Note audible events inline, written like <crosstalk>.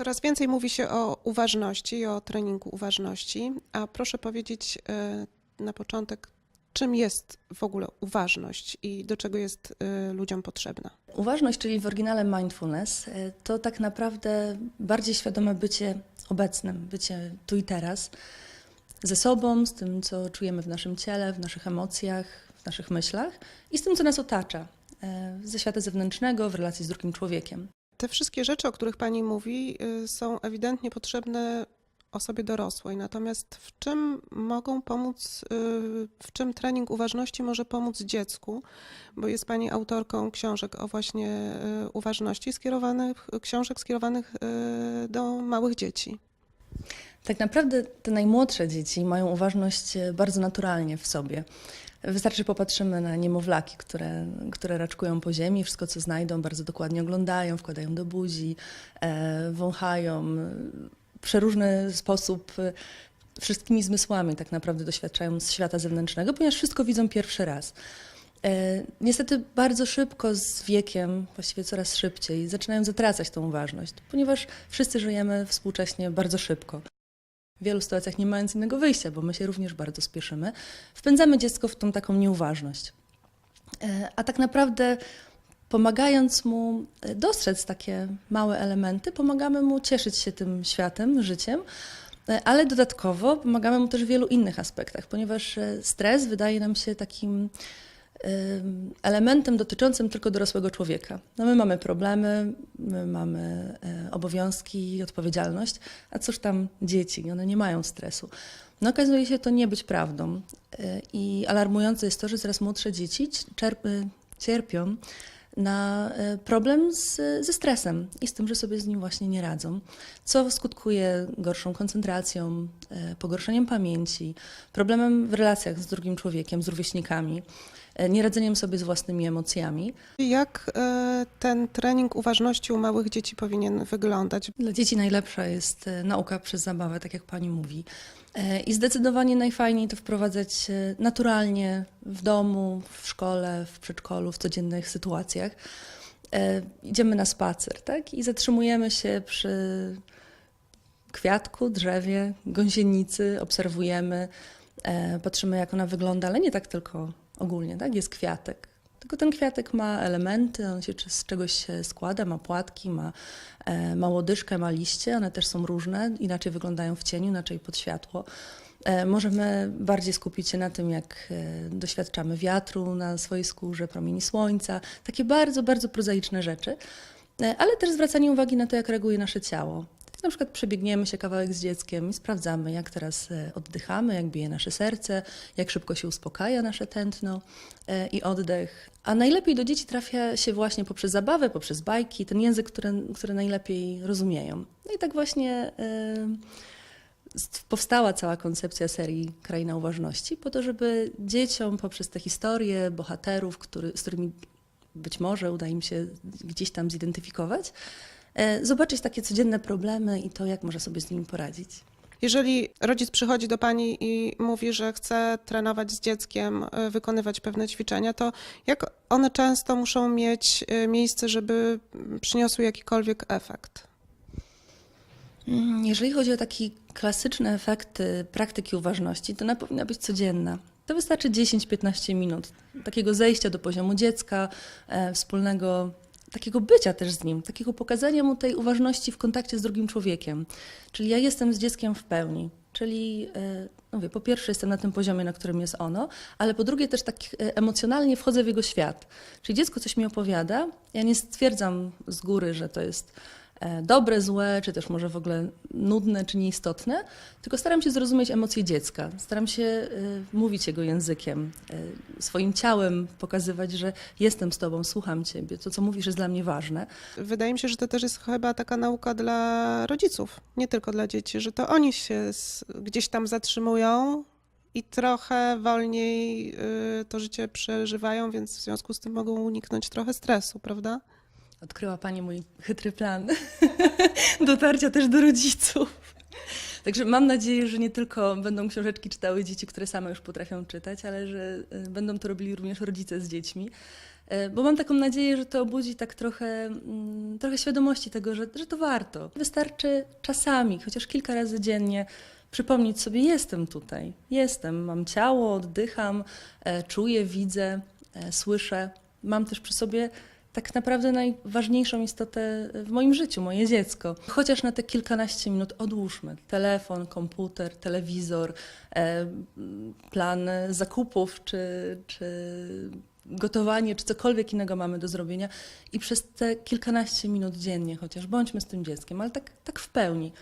Coraz więcej mówi się o uważności, o treningu uważności, a proszę powiedzieć e, na początek, czym jest w ogóle uważność i do czego jest e, ludziom potrzebna? Uważność, czyli w oryginale mindfulness, y, to tak naprawdę bardziej świadome bycie obecnym, bycie tu i teraz, ze sobą, z tym, co czujemy w naszym ciele, w naszych emocjach, w naszych myślach i z tym, co nas otacza, ze świata zewnętrznego, w relacji z drugim człowiekiem. Te wszystkie rzeczy, o których Pani mówi, y, są ewidentnie potrzebne osobie dorosłej. Natomiast w czym mogą pomóc, y, w czym trening uważności może pomóc dziecku? Bo jest Pani autorką książek o właśnie y, uważności, skierowanych, książek skierowanych do małych dzieci. Tak naprawdę te najmłodsze dzieci mają uważność e, bardzo naturalnie w sobie. Wystarczy popatrzymy na niemowlaki, które, które raczkują po ziemi, wszystko co znajdą bardzo dokładnie oglądają, wkładają do buzi, e, wąchają, e, przeróżny sposób wszystkimi zmysłami tak naprawdę doświadczają świata zewnętrznego, ponieważ wszystko widzą pierwszy raz. Niestety bardzo szybko z wiekiem, właściwie coraz szybciej, zaczynają zatracać tą uważność, ponieważ wszyscy żyjemy współcześnie bardzo szybko. W wielu sytuacjach nie mając innego wyjścia, bo my się również bardzo spieszymy, wpędzamy dziecko w tą taką nieuważność. E, A tak naprawdę pomagając mu e, dostrzec takie małe elementy, pomagamy mu cieszyć się tym światem, życiem, e, ale dodatkowo pomagamy mu też w wielu innych aspektach, ponieważ stres wydaje nam się takim elementem dotyczącym tylko dorosłego człowieka. No my mamy problemy, my mamy e, obowiązki i odpowiedzialność, a cóż tam dzieci, one nie mają stresu. No okazuje się to nie być prawdą E, i alarmujące jest to, że coraz młodsze dzieci e, cierpią na problem z, ze stresem i z tym, że sobie z nim właśnie nie radzą, co skutkuje gorszą koncentracją, pogorszeniem pamięci, problemem w relacjach z drugim człowiekiem, z rówieśnikami, nieradzeniem sobie z własnymi emocjami. Jak e, ten trening uważności u małych dzieci powinien wyglądać? Dla dzieci najlepsza jest e, nauka przez zabawę, tak jak pani mówi. E, I zdecydowanie najfajniej to wprowadzać e, naturalnie w domu, w szkole, w przedszkolu, w codziennych sytuacjach. E, Idziemy na spacer, tak? I zatrzymujemy się przy kwiatku, drzewie, gąsienicy, obserwujemy, e, patrzymy jak ona wygląda, ale nie tak tylko ogólnie, tak? Jest kwiatek. Tylko ten kwiatek ma elementy, on się z czegoś się składa, ma płatki, ma, e, ma łodyżkę, ma liście, one też są różne, inaczej wyglądają w cieniu, inaczej pod światło. E, Możemy bardziej skupić się na tym, jak e, doświadczamy wiatru na swojej skórze, promieni słońca, takie bardzo, bardzo prozaiczne rzeczy, E, ale też zwracanie uwagi na to, jak reaguje nasze ciało. Na przykład przebiegniemy się kawałek z dzieckiem i sprawdzamy, jak teraz e, oddychamy, jak bije nasze serce, jak szybko się uspokaja nasze tętno e, i oddech. A najlepiej do dzieci trafia się właśnie poprzez zabawę, poprzez bajki, ten język, który, który najlepiej rozumieją. No i tak właśnie e, st- powstała cała koncepcja serii Kraina Uważności, po to, żeby dzieciom poprzez te historie bohaterów, który, z którymi być może uda im się gdzieś tam zidentyfikować, zobaczyć takie codzienne problemy i to, jak może sobie z nimi poradzić. Jeżeli rodzic przychodzi do pani i mówi, że chce trenować z dzieckiem, e, wykonywać pewne ćwiczenia, to jak one często muszą mieć e, miejsce, żeby przyniosły jakikolwiek efekt? Mm, Jeżeli chodzi o takie klasyczne efekty praktyki uważności, to ona powinna być codzienna. To wystarczy 10-15 minut takiego zejścia do poziomu dziecka, e, wspólnego takiego bycia też z nim, takiego pokazania mu tej uważności w kontakcie z drugim człowiekiem. Czyli ja jestem z dzieckiem w pełni. Czyli e, no mówię, po pierwsze jestem na tym poziomie, na którym jest ono, ale po drugie też tak e, emocjonalnie wchodzę w jego świat. Czyli dziecko coś mi opowiada, ja nie stwierdzam z góry, że to jest dobre, złe, czy też może w ogóle nudne, czy nieistotne, tylko staram się zrozumieć emocje dziecka. Staram się e, mówić jego językiem, e, swoim ciałem pokazywać, że jestem z tobą, słucham ciebie, to co mówisz jest dla mnie ważne. Wydaje mi się, że to też jest chyba taka nauka dla rodziców, nie tylko dla dzieci, że to oni się gdzieś tam zatrzymują i trochę wolniej y, to życie przeżywają, więc w związku z tym mogą uniknąć trochę stresu, prawda? Odkryła Pani mój chytry plan <laughs> dotarcia też do rodziców. Także mam nadzieję, że nie tylko będą książeczki czytały dzieci, które same już potrafią czytać, ale że y, będą to robili również rodzice z dziećmi. E, Bo mam taką nadzieję, że to obudzi tak trochę, mm, trochę świadomości tego, że, że to warto. Wystarczy czasami, chociaż kilka razy dziennie, przypomnieć sobie: jestem tutaj, jestem, mam ciało, oddycham, e, czuję, widzę, e, słyszę. Mam też przy sobie tak naprawdę najważniejszą istotę w moim życiu, moje dziecko. Chociaż na te kilkanaście minut odłóżmy telefon, komputer, telewizor, e, plan zakupów czy, czy gotowanie, czy cokolwiek innego mamy do zrobienia i przez te kilkanaście minut dziennie chociaż bądźmy z tym dzieckiem, ale tak, tak w pełni.